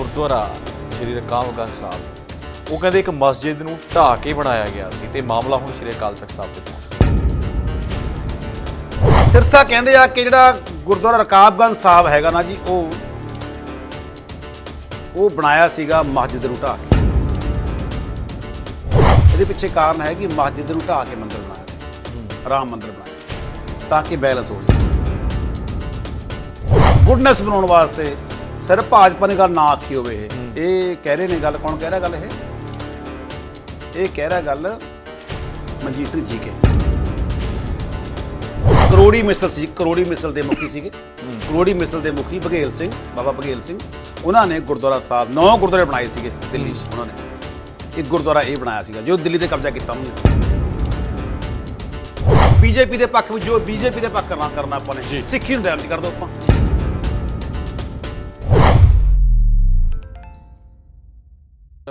ਗੁਰਦੁਆਰਾ ਸ਼੍ਰੀ ਰਕਾਬਗੰਜ ਸਾਹਿਬ। ਉਹ ਕਹਿੰਦੇ ਇੱਕ ਮਸਜਿਦ ਨੂੰ ਢਾਹ ਕੇ ਬਣਾਇਆ ਗਿਆ ਸੀ ਤੇ ਮਾਮਲਾ ਹੁਣ ਸ਼੍ਰੀ ਅਕਾਲ ਤਖਤ ਸਾਹਿਬ ਦੇ ਪਹੁੰਚਿਆ। ਸਿਰਸਾ ਕਹਿੰਦੇ ਆ ਕਿ ਜਿਹੜਾ ਗੁਰਦੁਆਰਾ ਰਕਾਬਗੰਜ ਸਾਹਿਬ ਹੈਗਾ ਨਾ ਜੀ, ਉਹ ਉਹ ਬਣਾਇਆ ਸੀਗਾ ਮਸਜਿਦ ਨੂੰ ਢਾਹ ਕੇ। ਇਹਦੇ ਪਿੱਛੇ ਕਾਰਨ ਹੈ ਕਿ ਮਸਜਿਦ ਨੂੰ ਢਾਹ ਕੇ ਮੰਦਿਰ ਬਣਾਇਆ ਸੀ। ਰਾਮ ਮੰਦਿਰ ਬਣਾਇਆ ਤਾਂ ਕਿ ਬੈਲੈਂਸ ਹੋ ਜਾਵੇ। ਗੁੱਡਨੈਸ ਬਣਾਉਣ ਵਾਸਤੇ ਸਿਰਫ ਭਾਜਪਾ ਨੇ ਗੱਲ ਨਾ ਆਖੀ ਹੋਵੇ ਇਹ। ਇਹ ਕਹਿ ਰਹੇ ਨੇ ਗੱਲ ਕੌਣ ਕਹਿ ਰਿਹਾ ਗੱਲ ਇਹ? ਇਹ ਕਹਿ ਰਿਹਾ ਗੱਲ ਮਨਜੀਤ ਸਿੰਘ ਜੀ ਕੇ। ਕਰੋੜੀ ਮਿਸਲ ਸੀ ਕਰੋੜੀ ਮਿਸਲ ਦੇ ਮੁਖੀ ਸੀਗੇ। ਕਰੋੜੀ ਮਿਸਲ ਦੇ ਮੁਖੀ ਬਘੇਲ ਸਿੰਘ ਬਾਬਾ ਬਘੇਲ ਸਿੰਘ। ਉਹਨਾਂ ਨੇ ਗੁਰਦੁਆਰਾ ਸਾਹਿਬ ਨੌ ਗੁਰਦੁਆਰੇ ਬਣਾਏ ਸੀਗੇ ਦਿੱਲੀ 'ਚ ਉਹਨਾਂ ਨੇ। ਇੱਕ ਗੁਰਦੁਆਰਾ ਇਹ ਬਣਾਇਆ ਸੀਗਾ ਜੋ ਦਿੱਲੀ ਤੇ ਕਬਜ਼ਾ ਕੀਤਾ ਉਹਨਾਂ ਨੇ। ਬੀਜੇਪੀ ਦੇ ਪੱਖ ਵਿੱਚ ਜੋ ਬੀਜੇਪੀ ਦੇ ਪੱਖ ਕਰਨਾ ਕਰਨਾ ਆਪਾਂ ਨੇ ਸਿੱਖੀ ਨੂੰ ਡੈਮੇਜ ਕਰ ਦੋ ਆਪਾਂ।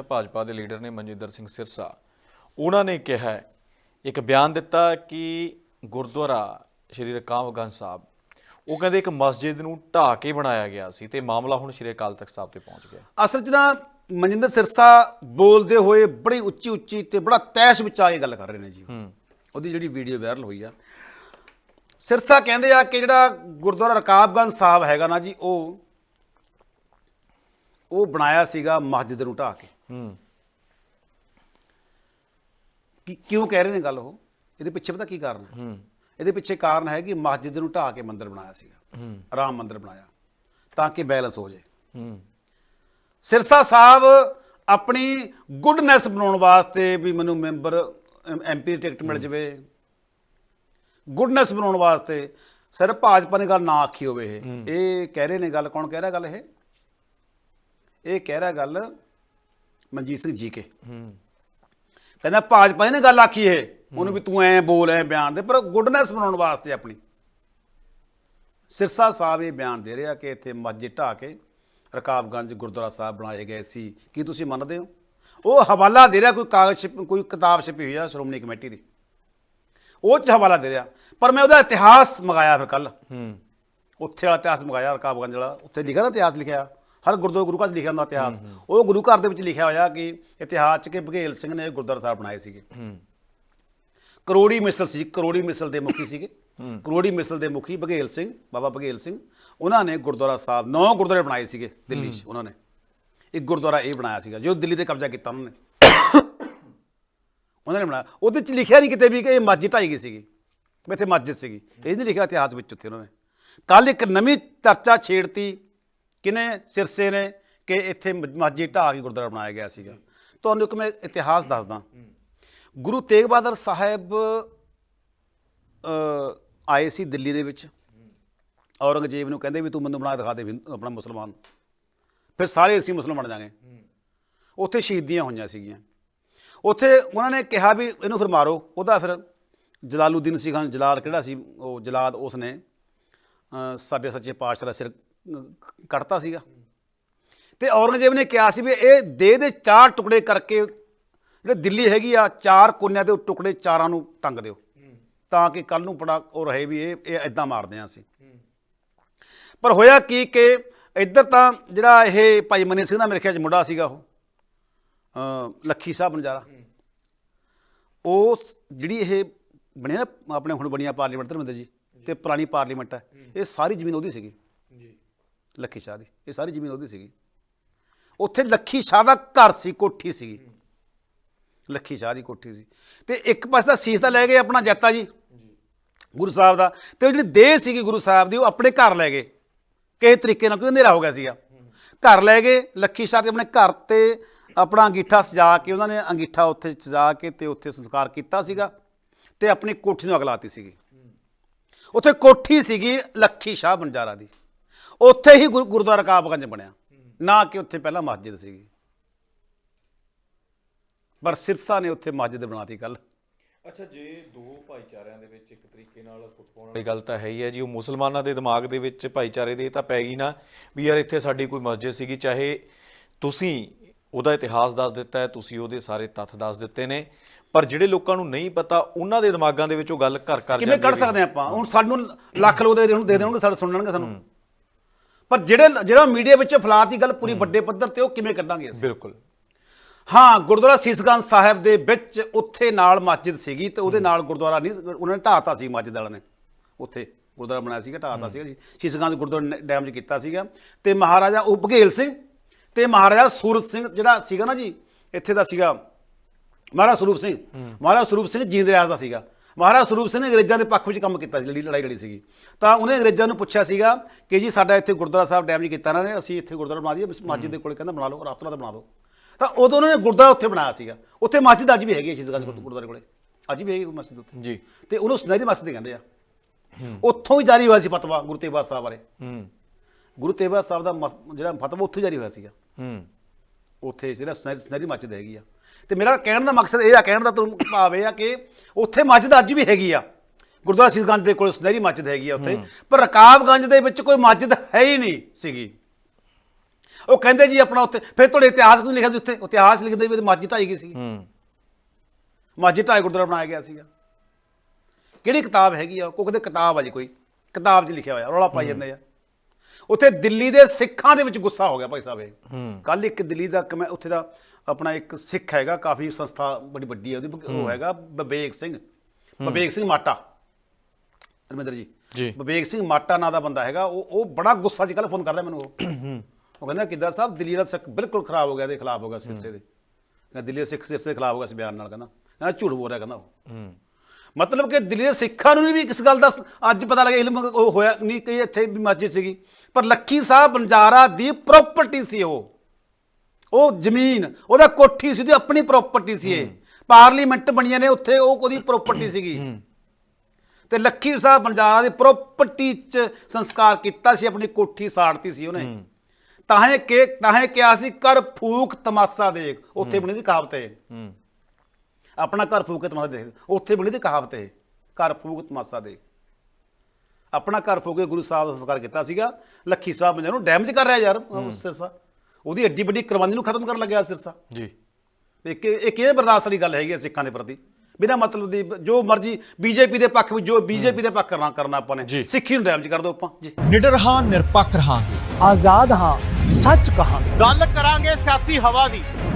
ਭਾਜਪਾ ਦੇ ਲੀਡਰ ਨੇ ਮਨਜਿੰਦਰ ਸਿੰਘ ਸਿਰਸਾ। ਉਹਨਾਂ ਨੇ ਕਿਹਾ ਇੱਕ ਬਿਆਨ ਦਿੱਤਾ ਕਿ ਗੁਰਦੁਆਰਾ ਸ਼੍ਰੀ ਰਕਾਬਗੰਜ ਸਾਹਿਬ ਉਹ ਕਹਿੰਦੇ ਇੱਕ ਮਸਜਿਦ ਨੂੰ ਢਾਹ ਕੇ ਬਣਾਇਆ ਗਿਆ ਸੀ ਤੇ ਮਾਮਲਾ ਹੁਣ ਸ਼੍ਰੀ ਅਕਾਲ ਤਖਤ ਸਾਹਿਬ ਤੇ ਪਹੁੰਚ ਗਿਆ। ਅਸਲ 'ਚ ਨਾ ਮਨਜਿੰਦਰ ਸਿਰਸਾ ਬੋਲਦੇ ਹੋਏ ਬੜੀ ਉੱਚੀ ਉੱਚੀ ਤੇ ਬੜਾ ਤੈਸ਼ ਵਿੱਚ ਆ ਕੇ ਗੱਲ ਕਰ ਰਹੇ ਨੇ ਜੀ ਉਹਦੀ ਜਿਹੜੀ ਵੀਡੀਓ ਵਾਇਰਲ ਹੋਈ ਆ। ਸਿਰਸਾ ਕਹਿੰਦੇ ਆ ਕਿ ਜਿਹੜਾ ਗੁਰਦੁਆਰਾ ਰਕਾਬਗੰਜ ਸਾਹਿਬ ਹੈਗਾ ਨਾ ਜੀ ਉਹ ਉਹ ਬਣਾਇਆ ਸੀਗਾ ਮਸਜਿਦ ਨੂੰ ਢਾਹ ਕੇ। ਹੂੰ। ਕਿ ਕਿਉਂ ਕਹਿ ਰਹੇ ਨੇ ਗੱਲ ਉਹ? ਇਹਦੇ ਪਿੱਛੇ ਪਤਾ ਕੀ ਕਾਰਨ ਹੈ? ਹੂੰ। ਇਹਦੇ ਪਿੱਛੇ ਕਾਰਨ ਹੈ ਕਿ ਮਸਜਿਦ ਨੂੰ ਢਾਹ ਕੇ ਮੰਦਿਰ ਬਣਾਇਆ ਸੀਗਾ। ਰਾਮ ਮੰਦਿਰ ਬਣਾਇਆ ਤਾਂ ਕਿ ਬੈਲੈਂਸ ਹੋ ਜਾਏ। ਹੂੰ। ਸਿਰਸਾ ਸਾਹਿਬ ਆਪਣੀ ਗੁੱਡਨੈਸ ਬਣਾਉਣ ਵਾਸਤੇ ਵੀ ਮੈਨੂੰ ਮੈਂਬਰ ਐਮਪੀ ਦੀ ਟਿਕਟ ਮਿਲ ਜਵੇ। ਗੁੱਡਨੈਸ ਬਣਾਉਣ ਵਾਸਤੇ ਸਿਰ ਭਾਜਪਾ ਨੇ ਗੱਲ ਨਾ ਆਖੀ ਹੋਵੇ ਇਹ। ਇਹ ਕਹਿ ਰਹੇ ਨੇ ਗੱਲ ਕੌਣ ਕਹਿ ਰਿਹਾ ਗੱਲ ਇਹ? ਇਹ ਕਹਿ ਰਿਹਾ ਗੱਲ ਮਨਜੀਤ ਸਿੰਘ ਜੀ ਕੇ। ਹੂੰ ਕਹਿੰਦਾ ਭਾਜਪਾ ਨੇ ਗੱਲ ਆਖੀ ਇਹ। ਉਹਨੂੰ ਵੀ ਤੂੰ ਐ ਬੋਲ ਐ ਬਿਆਨ ਦੇ ਪਰ ਗੁੱਡਨੈਸ ਬਣਾਉਣ ਵਾਸਤੇ ਆਪਣੀ। ਸਿਰਸਾ ਸਾਹਿਬ ਇਹ ਬਿਆਨ ਦੇ ਰਿਹਾ ਕਿ ਇੱਥੇ ਮਸਜਿਦ ਢਾਹ ਕੇ ਰਕਾਬਗੰਜ ਗੁਰਦੁਆਰਾ ਸਾਹਿਬ ਬਣਾਏ ਗਏ ਸੀ। ਕੀ ਤੁਸੀਂ ਮੰਨਦੇ ਹੋ? ਉਹ ਹਵਾਲਾ ਦੇ ਰਿਹਾ ਕੋਈ ਕਾਗਜ਼ ਕੋਈ ਕਿਤਾਬ ਛਪੀ ਹੋਈ ਆ ਸ਼੍ਰੋਮਣੀ ਕਮੇਟੀ ਦੀ। ਉਹ ਚ ਹਵਾਲਾ ਦੇ ਰਿਹਾ। ਪਰ ਮੈਂ ਉਹਦਾ ਇਤਿਹਾਸ ਮੰਗਾਇਆ ਫਿਰ ਕੱਲ ਹੂੰ। ਉੱਥੇ ਵਾਲਾ ਇਤਿਹਾਸ ਮੰਗਾਇਆ ਰਕਾਬਗੰਜ ਵਾਲਾ। ਉੱਥੇ ਲਿਖਿਆ ਨਾ ਇਤਿਹਾਸ ਲਿਖਿਆ। ਹਰ ਗੁਰਦੁਆਰਾ ਗੁਰੂ ਘਰ 'ਚ ਲਿਖਿਆ ਹੁੰਦਾ ਇਤਿਹਾਸ। ਉਹ ਗੁਰੂ ਘਰ ਦੇ ਵਿੱਚ ਲਿਖਿਆ ਹੋਇਆ ਕਿ ਇਤਿਹਾਸ 'ਚ ਕਿ ਬਘੇਲ ਸਿੰਘ ਨੇ ਗੁਰਦੁਆਰਾ ਸਾਹਿਬ ਬਣਾਏ ਸੀਗੇ। ਹੂੰ। ਕਰੋੜੀ ਮਿਸਲ ਸੀ ਕਰੋੜੀ ਮਿਸਲ ਦੇ ਮੁਖੀ ਸੀਗੇ। ਕਰੋੜੀ ਮਿਸਲ ਦੇ ਮੁਖੀ ਬਘੇਲ ਸਿੰਘ ਬਾਬਾ ਬਘੇਲ ਸਿੰਘ ਉਹਨਾਂ ਨੇ ਗੁਰਦੁਆਰਾ ਸਾਹਿਬ ਨੌ ਗੁਰਦੁਆਰੇ ਬਣਾਏ ਸੀਗੇ ਦਿੱਲੀ 'ਚ ਉਹਨਾਂ ਨੇ। ਇੱਕ ਗੁਰਦੁਆਰਾ ਇਹ ਬਣਾਇਆ ਸੀਗਾ ਜੋ ਦਿੱਲੀ ਤੇ ਕਬਜ਼ਾ ਕੀਤਾ ਉਹਨਾਂ ਨੇ। ਉਹਨਾਂ ਨੇ ਬਣਾਇਆ। ਉਹਦੇ 'ਚ ਲਿਖਿਆ ਨਹੀਂ ਕਿਤੇ ਵੀ ਕਿ ਇਹ ਮਸਜਿਦ ਢਾਈ ਗਈ ਸੀਗੀ। ਇੱਥੇ ਮਸਜਿਦ ਸੀਗੀ। ਇਹ ਨਹੀਂ ਲਿਖਿਆ ਇਤਿਹਾਸ ਵਿੱਚ ਉੱਥੇ ਉਹਨਾਂ ਨੇ। ਕੱਲ ਇੱਕ ਨਵੀਂ ਚਰਚਾ ਛੇੜਤੀ ਕਿਨੇ ਸਿਰਸੇ ਨੇ ਕਿ ਇੱਥੇ ਮ- ਮਸਜਿਦ ਢਾਹ ਕੇ ਗੁਰਦੁਆਰਾ ਬਣਾਇਆ ਗਿਆ ਸੀਗਾ। ਤੁਹਾਨੂੰ ਇੱਕ ਮੈਂ ਇਤਿਹਾਸ ਦੱਸਦਾ। ਗੁਰੂ ਤੇਗ ਬਹਾਦਰ ਸਾਹਿਬ ਆਏ ਸੀ ਦਿੱਲੀ ਦੇ ਵਿੱਚ। ਔਰੰਗਜ਼ੇਬ ਨੂੰ ਕਹਿੰਦੇ ਵੀ ਤੂੰ ਮੈਨੂੰ ਬਣਾ ਦਿਖਾ ਦੇ ਆਪਣਾ ਮੁਸਲਮਾਨ। ਫਿਰ ਸਾਰੇ ਅਸੀਂ ਮੁਸਲਮਾਨ ਬਣ ਜਾਾਂਗੇ। ਉੱਥੇ ਸ਼ਹੀਦੀਆਂ ਹੋਈਆਂ ਸੀਗੀਆਂ। ਉੱਥੇ ਉਹਨਾਂ ਨੇ ਕਿਹਾ ਵੀ ਇਹਨੂੰ ਫਿਰ ਮਾਰੋ। ਉਹਦਾ ਫਿਰ ਜਲਾਲੂਦੀਨ ਸੀ ਖਾਨ ਜਲਾਲ ਕਿਹੜਾ ਸੀ? ਉਹ ਜਲਾਦ ਉਸ ਨੇ ਅ, ਸਾਬੇ ਸੱਚੇ ਪਾਤਸ਼ਾਹ ਦਾ ਸਿਰ ਕੱਢਤਾ ਸੀਗਾ। ਤੇ ਔਰੰਗਜ਼ੇਬ ਨੇ ਕਿਹਾ ਸੀ ਵੀ ਇਹ ਦੇਹ ਦੇ ਚਾਰ ਟੁਕੜੇ ਕਰਕੇ ਜਿਹੜੇ ਦਿੱਲੀ ਹੈਗੀ ਆ, ਚਾਰ ਕੋਨਿਆਂ ਦੇ ਟੁਕੜੇ ਚਾਰਾਂ ਨੂੰ ਟੰਗ ਦਿਓ। ਤਾਂ ਕਿ ਕੱਲ ਨੂੰ ਬੜਾ ਉਹ ਰਹੇ ਵੀ ਇਹ ਇਹ ਇਦਾਂ ਮਾਰਦੇ ਆ ਅਸੀਂ। ਪਰ ਹੋਇਆ ਕੀ ਕਿ ਇੱਧਰ ਤਾਂ ਜਿਹੜਾ ਇਹ ਭਾਈ ਮਨੀ ਸਿੰਘ ਦਾ ਮੇਰੇ ਖਿਆਲ ਚ ਮੁੰਡਾ ਸੀਗਾ ਉਹ ਲੱਖੀ ਸਾਹਿਬ ਨਜ਼ਾਰਾ ਉਹ ਜਿਹੜੀ ਇਹ ਬਣੇ ਨਾ, ਆਪਣੇ ਹੁਣ ਬਣੀਆਂ ਪਾਰਲੀਮੈਂਟ ਧਰਮਿੰਦਰ ਜੀ ਤੇ ਪੁਰਾਣੀ ਪਾਰਲੀਮੈਂਟ ਹੈ, ਇਹ ਸਾਰੀ ਜ਼ਮੀਨ ਉਹਦੀ ਸੀਗੀ। ਲੱਖੀ ਸ਼ਾਹ ਦੀ, ਇਹ ਸਾਰੀ ਜ਼ਮੀਨ ਉਹਦੀ ਸੀਗੀ। ਉੱਥੇ ਲੱਖੀ ਸ਼ਾਹ ਦਾ ਘਰ ਸੀ, ਕੋਠੀ ਸੀਗੀ। ਲੱਖੀ ਸ਼ਾਹ ਦੀ ਕੋਠੀ ਸੀ। ਤੇ ਇੱਕ ਪਾਸੇ ਦਾ ਸੀਸ ਤਾਂ ਲੈ ਗਏ ਆਪਣਾ ਜੱਤਾ ਜੀ, ਗੁਰੂ ਸਾਹਿਬ ਦਾ। ਤੇ ਉਹ ਜਿਹੜੀ ਦੇਹ ਸੀਗੀ ਗੁਰੂ ਸਾਹਿਬ ਦੀ, ਉਹ ਆਪਣੇ ਘਰ ਲੈ ਗਏ। ਕਿਸੇ ਤਰੀਕੇ ਨਾਲ ਕੋਈ ਹਨੇਰਾ ਹੋ ਗਿਆ ਸੀਗਾ। ਘਰ ਲੈ ਗਏ, ਲੱਖੀ ਸ਼ਾਹ ਤੇ ਆਪਣੇ ਘਰ ਤੇ ਆਪਣਾ ਅੰਗੀਠਾ ਸਜਾ ਕੇ ਉਹਨਾਂ ਨੇ ਅੰਗੀਠਾ ਉੱਥੇ ਸਜਾ ਕੇ ਤੇ ਉੱਥੇ ਸੰਸਕਾਰ ਕੀਤਾ ਸੀਗਾ ਤੇ ਆਪਣੀ ਕੋਠੀ ਨੂੰ ਅਗਲਾਤੀ ਸੀਗੀ। ਉੱਥੇ ਕੋਠੀ ਸੀਗੀ ਲੱਖੀ ਸ਼ਾਹ ਬੰਜਾਰਾ ਦੀ। ਉੱਥੇ ਹੀ ਗੁਰ- ਗੁਰਦੁਆਰਾ ਕਾਬਗੰਜ ਬਣਿਆ। ਨਾ ਕਿ ਉੱਥੇ ਪਹਿਲਾਂ ਮਸਜਿਦ ਸੀਗੀ। ਪਰ ਸਿਰਸਾ ਨੇ ਉੱਥੇ ਮਸਜਿਦ ਬਣਾਤੀ ਕੱਲ ਅੱਛਾ ਜੇ ਦੋ ਭਾਈਚਾਰਿਆਂ ਦੇ ਵਿੱਚ ਇੱਕ ਤਰੀਕੇ ਨਾਲ ਫੁੱਟਬਾਲ ਵਾਲੀ ਗੱਲ ਤਾਂ ਹੈ ਹੀ ਹੈ ਜੀ। ਉਹ ਮੁਸਲਮਾਨਾਂ ਦੇ ਦਿਮਾਗ ਦੇ ਵਿੱਚ ਭਾਈਚਾਰੇ ਦੇ ਇਹ ਤਾਂ ਪੈ ਗਈ ਨਾ ਵੀ ਯਾਰ ਇੱਥੇ ਸਾਡੀ ਕੋਈ ਮਸਜਿਦ ਸੀਗੀ ਚਾਹੇ ਤੁਸੀਂ ਉਹਦਾ ਇਤਿਹਾਸ ਦੱਸ ਦਿੱਤਾ ਹੈ ਤੁਸੀਂ ਉਹਦੇ ਸਾਰੇ ਤੱਥ ਦੱਸ ਦਿੱਤੇ ਨੇ। ਪਰ ਜਿਹੜੇ ਲੋਕਾਂ ਨੂੰ ਨਹੀਂ ਪਤਾ ਉਹਨਾਂ ਦੇ ਦਿਮਾਗਾਂ ਦੇ ਵਿੱਚ ਉਹ ਗੱਲ ਘਰ ਕਰ ਕਿਵੇਂ ਜਾਂਦੀ ਕੱਢ ਹੈ ਸਕਦੇ ਆਪਾਂ? ਹੁਣ ਸਾਨੂੰ ਲੱਖ ਲੋਕ ਦੇ ਦੇਣ ਦੇ ਦੇਣਗੇ ਸਾਡੇ ਸੁਣਨਗੇ ਸਾਨੂੰ। ਪਰ ਜਿਹੜੇ ਜਿਹੜਾ ਮੀਡੀਆ ਵਿੱਚ ਫਲਾਤੀ ਗੱਲ ਪੂਰੀ ਵੱਡੇ ਪੱਧਰ ਤੇ ਉਹ ਕਿਵੇਂ ਕੱਢਾਂਗੇ ਅਸੀਂ? ਬਿਲਕੁਲ। ਹਾਂ ਗੁਰਦੁਆਰਾ ਸੀਸਗੰਜ ਸਾਹਿਬ ਦੇ ਵਿੱਚ ਉੱਥੇ ਨਾਲ ਮਸਜਿਦ ਸੀਗੀ ਤੇ ਉਹਦੇ ਨਾਲ ਗੁਰਦੁਆਰਾ ਨਹੀਂ ਉਹਨਾਂ ਨੇ ਢਾਤਾ ਸੀ ਮਸਜਿਦ ਵਾਲਿਆਂ ਨੇ। ਉੱਥੇ ਗੁਰਦੁਆਰਾ ਬਣਾਇਆ ਸੀਗਾ ਢਾਤਾ ਸੀਗਾ ਸੀਸਗੰਜ ਗੁਰਦੁਆਰਾ ਡੈਮ 'ਚ ਕੀਤਾ ਸੀਗਾ। ਤੇ ਮਹਾਰਾਜਾ ਬਘੇਲ ਸਿੰਘ ਤੇ ਮਹਾਰਾਜਾ ਸੂਰਤ ਸਿੰਘ ਜਿਹੜਾ ਸੀਗਾ ਨਾ ਜੀ ਇੱਥੇ ਦਾ ਸੀਗਾ ਮਹਾਰਾਜਾ ਸਰੂਪ ਸਿੰਘ। ਮਹਾਰਾਜਾ ਸਰੂਪ ਸਿੰਘ ਜੀਂਦ ਰਿਆਜ਼ ਦਾ ਸੀਗਾ। ਮਹਾਰਾਜਾ ਸਰੂਪ ਸਿੰਘ ਨੇ ਅੰਗਰੇਜ਼ਾਂ ਦੇ ਪੱਖ ਵਿੱਚ ਕੰਮ ਕੀਤਾ ਸੀ ਜਿਹੜੀ ਲੜਾਈ ਲੜੀ ਸੀਗੀ। ਤਾਂ ਉਹਨੇ ਅੰਗਰੇਜ਼ਾਂ ਨੂੰ ਪੁੱਛਿਆ ਸੀਗਾ ਕਿ ਜੀ ਸਾਡਾ ਇੱਥੇ ਗੁਰਦੁਆਰਾ ਸਾਹਿਬ ਡੈਮ 'ਚ ਕੀਤਾ ਇਹਨਾਂ ਨੇ ਅਸੀਂ ਇੱਥੇ ਗੁਰਦੁਆਰਾ ਬਣਾ ਦਈਏ ਮਸਜਿਦ ਦੇ ਕੋਲ ਕਹਿੰਦਾ ਬਣਾ ਲਓ ਰਾਤੋਂ ਰਾਤ ਬਣਾ ਦਿਓ। ਤਾਂ ਉਦੋਂ ਉਹਨਾਂ ਨੇ ਗੁਰਦੁਆਰਾ ਉੱਥੇ ਬਣਾਇਆ ਸੀਗਾ। ਉੱਥੇ ਮਸਜਿਦ ਅੱਜ ਵੀ ਹੈਗੀ ਹੈ ਸ਼ੀਸ਼ਗੰਜ ਗੁਰਦੁਆਰੇ ਕੋਲੇ। ਅੱਜ ਵੀ ਹੈਗੀ ਉਹ ਮਸਜਿਦ ਉੱਥੇ। ਜੀ। ਤੇ ਉਹਨੂੰ ਸੁਨਹਿਰੀ ਮਸਜਿਦ ਕਹਿੰਦੇ ਆ। ਉੱਥੋਂ ਹੀ ਜਾਰੀ ਹੋਇਆ ਸੀ ਫਤਵਾ ਗੁਰੂ ਤੇਗ ਬਹਾਦਰ ਸਾਹਿਬ ਬਾਰੇ। ਹੂੰ। ਗੁਰੂ ਤੇਗ ਬਹਾਦਰ ਸਾਹਿਬ ਦਾ ਜਿਹੜਾ ਫਤਵਾ ਉੱਥੇ ਜਾਰੀ ਹੋਇਆ ਸੀਗਾ। ਹੂੰ। ਉੱਥੇ ਜਿਹੜਾ ਸੁਨਹਿਰੀ ਮਸਜਿਦ ਹੈਗੀ ਆ। ਤੇ ਮੇਰਾ ਕਹਿਣ ਦਾ ਮਕਸਦ ਇਹ ਆ ਕਹਿਣ ਦਾ ਤੁਹਾਨੂੰ ਭਾਵ ਇਹ ਆ ਕਿ ਉੱਥੇ ਮਸਜਿਦ ਅੱਜ ਵੀ ਹੈਗੀ ਆ। ਗੁਰਦੁਆਰਾ ਸੀਸਗੰਜ ਦੇ ਕੋਲ ਸੁਨਹਿਰੀ ਮਸਜਿਦ ਹੈਗੀ ਆ ਉੱਥੇ। ਪਰ ਰਕਾਬਗੰਜ ਦੇ ਵਿੱਚ ਕੋਈ ਮਸਜਿਦ ਹੈ ਹੀ ਨਹੀਂ ਸੀਗੀ। ਉਹ ਕਹਿੰਦੇ ਜੀ ਆਪਣਾ ਉੱਥੇ ਫਿਰ ਤੁਹਾਡੇ ਇਤਿਹਾਸ ਕਿਉਂ ਲਿਖਿਆ ਸੀ ਉੱਥੇ? ਇਤਿਹਾਸ ਲਿਖਦੇ ਵੀ ਮਸਜਿਦ ਢਾਈ ਗਈ ਸੀ। ਹੂੰ। ਮਸਜਿਦ ਢਾਈ ਗੁਰਦੁਆਰਾ ਬਣਾਇਆ ਗਿਆ ਸੀਗਾ। ਕਿਹੜੀ ਕਿਤਾਬ ਹੈਗੀ ਆ? ਉਹ ਕਹਿੰਦੇ ਕਿਤਾਬ ਆ ਜੀ ਕੋਈ? ਕਿਤਾਬ 'ਚ ਲਿਖਿਆ ਹੋਇਆ ਰੌਲਾ ਪਾਈ ਜਾਂਦੇ ਆ। ਉੱਥੇ ਦਿੱਲੀ ਦੇ ਸਿੱਖਾਂ ਦੇ ਵਿੱਚ ਗੁੱਸਾ ਹੋ ਗਿਆ ਭਾਈ ਸਾਹਿਬ ਇਹ। ਕੱਲ ਇੱਕ ਦਿੱਲੀ ਦਾ ਕਮੈ ਉੱਥੇ ਦਾ ਆਪਣਾ ਇੱਕ ਸਿੱਖ ਹੈਗਾ ਕਾਫੀ ਸੰਸਥਾ ਬੜੀ ਵੱਡੀ ਹੈ ਉਹਦੀ ਉਹ ਹੈਗਾ ਬਬੇਕ ਸਿੰਘ। ਬਬੇਕ ਸਿੰਘ ਮਾਟਾ। ਰਮਿੰਦਰ ਜੀ। ਜੀ। ਸਿੰਘ ਮਾਟਾ ਨਾਂ ਦਾ ਬੰਦਾ ਹੈਗਾ ਉਹ ਉਹ ਬੜਾ ਗੁੱਸਾ ਸੀ ਕੱਲ ਫੋਨ ਕਰਦਾ ਮੈਨੂੰ ਉਹ। ਉਹ ਕਹਿੰਦਾ ਕਿੱਦਾਂ ਸਾਹਿਬ ਦਿੱਲੀ ਦਾ ਸਿੱਖ ਬਿਲਕੁਲ ਖਰਾਬ ਹੋ ਗਿਆ ਦੇ ਖਿਲਾਫ ਹੋ ਗਿਆ ਸਿਰਸੇ ਦੇ। ਕਹਿੰਦਾ ਦਿੱਲੀ ਦੇ ਸਿੱਖ ਸਿਰਸੇ ਦੇ ਖਿਲਾਫ ਹੋ ਗਿਆ ਇਸ ਬਿਆਨ ਨਾਲ ਕਹਿੰਦਾ। ਕਹਿੰਦਾ ਝੂਠ ਬੋਲ ਰਿਹਾ ਕਹਿੰਦਾ ਉਹ। ਮਤਲਬ ਕਿ ਦਿੱਲੀ ਦੇ ਸਿੱਖਾਂ ਨੂੰ ਵੀ ਇਸ ਗੱਲ ਦਾ ਅੱਜ ਪਤਾ ਲੱਗਿਆ ਇਲਮ ਉਹ ਹੋਇਆ ਨਹੀਂ ਕਿ ਇੱਥੇ ਵੀ ਮਸਜਿਦ ਸੀਗੀ। ਪਰ ਲੱਖੀ ਸਾਹਿਬ ਬੰਜਾਰਾ ਦੀ ਪ੍ਰਾਪਰਟੀ ਸੀ ਉਹ। ਉਹ ਜ਼ਮੀਨ ਉਹਦਾ ਕੋਠੀ ਸੀ ਉਹਦੀ ਆਪਣੀ ਪ੍ਰਾਪਰਟੀ ਸੀ ਇਹ। ਪਾਰਲੀਮੈਂਟ ਬਣੀਆਂ ਨੇ ਉੱਥੇ ਉਹ ਉਹਦੀ ਪ੍ਰਾਪਰਟੀ ਸੀਗੀ। ਤੇ ਲੱਖੀ ਸਾਹਿਬ ਬੰਜਾਰਾ ਦੀ ਪ੍ਰਾਪਰਟੀ 'ਚ ਸੰਸਕਾਰ ਕੀਤਾ ਸੀ ਆਪਣੀ ਕੋਠੀ ਸਾੜਤੀ ਸੀ ਉਹਨੇ। ਤਾਹੇ ਕਿ ਤਾਹੇ ਕਿਹਾ ਸੀ ਕਰ ਫੂਕ ਤਮਾਸਾ ਦੇਖ। ਉੱਥੇ ਬਣੀ ਸੀ ਕਹਾਵਤ ਹੂੰ। ਆਪਣਾ ਘਰ ਫੂਕ ਕੇ ਤਮਾਸ਼ਾ ਦੇਖ। ਉੱਥੇ ਬਣੀ ਦੀ ਕਹਾਵਤ ਹੈ ਘਰ ਫੂਕ ਤਮਾਸ਼ਾ ਦੇਖ। ਆਪਣਾ ਘਰ ਫੂਕ ਕੇ ਗੁਰੂ ਸਾਹਿਬ ਦਾ ਸੰਸਕਾਰ ਕੀਤਾ ਸੀਗਾ। ਲੱਖੀ ਸਾਹਿਬ ਬੰਦੇ ਨੂੰ ਡੈਮੇਜ ਕਰ ਰਿਹਾ ਯਾਰ ਸਿਰਸਾ। ਉਹਦੀ ਐਡੀ ਵੱਡੀ ਕੁਰਬਾਨੀ ਨੂੰ ਖਤਮ ਕਰਨ ਲੱਗਿਆ ਸਿਰਸਾ। ਜੀ। ਤੇ ਇੱਕ ਇਹ ਬਰਦਾਸ਼ਤ ਵਾਲੀ ਗੱਲ ਹੈਗੀ ਹੈ ਸਿੱਖਾਂ ਦੇ ਪ੍ਰਤੀ। ਬਿਨਾਂ ਮਤਲਬ ਦੀ ਜੋ ਮਰਜ਼ੀ ਬੀਜੇਪੀ ਦੇ ਪੱਖ ਵਿੱਚ ਜੋ ਬੀਜੇਪੀ ਦੇ ਪੱਖ ਕਰਨਾ ਕਰਨਾ ਆਪਾਂ ਨੇ। ਸਿੱਖੀ ਨੂੰ ਡੈਮੇਜ ਕਰ ਦਿਓ ਆਪਾਂ। ਜੀ। ਨਿਡਰ ਹਾਂ ਨਿਰਪੱਖ ਰਹਾਂਗੇ। ਆਜ਼ਾਦ ਹਾਂ ਸੱਚ ਕਹਾਂਗੇ। ਗੱਲ ਕਰਾਂਗੇ ਸਿਆਸੀ ਹਵਾ ਦੀ।